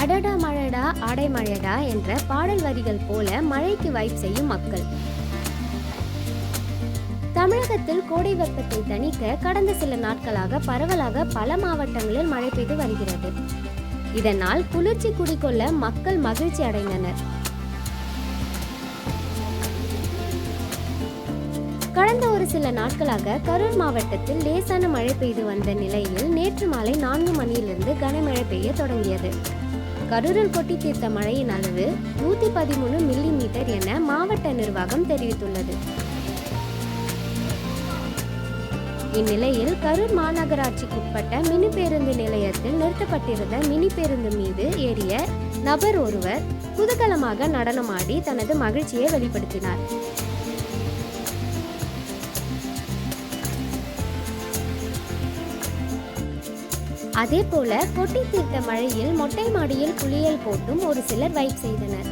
அடடா மழடா ஆடை மழடா என்ற பாடல் வரிகள் போல மழைக்கு வைப் செய்யும் மக்கள். தமிழகத்தில் கோடை வெப்பத்தை தணிக்க கடந்த சில நாட்களாக பரவலாக பல மாவட்டங்களில் மழை பெய்து வருகிறது. இதனால் குளிர்ச்சி குடிக்கொள்ள மக்கள் மகிழ்ச்சி அடைந்தனர். கடந்த ஒரு சில நாட்களாக கரூர் மாவட்டத்தில் லேசான மழை பெய்து வந்த நிலையில் நேற்று மாலை நான்கு மணியிலிருந்து கனமழை பெய்ய தொடங்கியது. கருடல் கொட்டி தீர்த்த மழையின் அளவு நூத்தி பதிமூணு மில்லி மீட்டர் என மாவட்ட நிர்வாகம் தெரிவித்துள்ளது. இந்நிலையில் கரூர் மாநகராட்சிக்குட்பட்ட மினி பேருந்து நிலையத்தில் நிறுத்தப்பட்டிருந்த மினி பேருந்து மீது ஏறிய நபர் ஒருவர் குதூகலமாக நடனமாடி தனது மகிழ்ச்சியை வெளிப்படுத்தினார். அதே போல கொட்டி தீர்த்த மழையில் மொட்டை மாடியில் குளியல் போட்டும் ஒரு சிலர் வைப் செய்தனர்.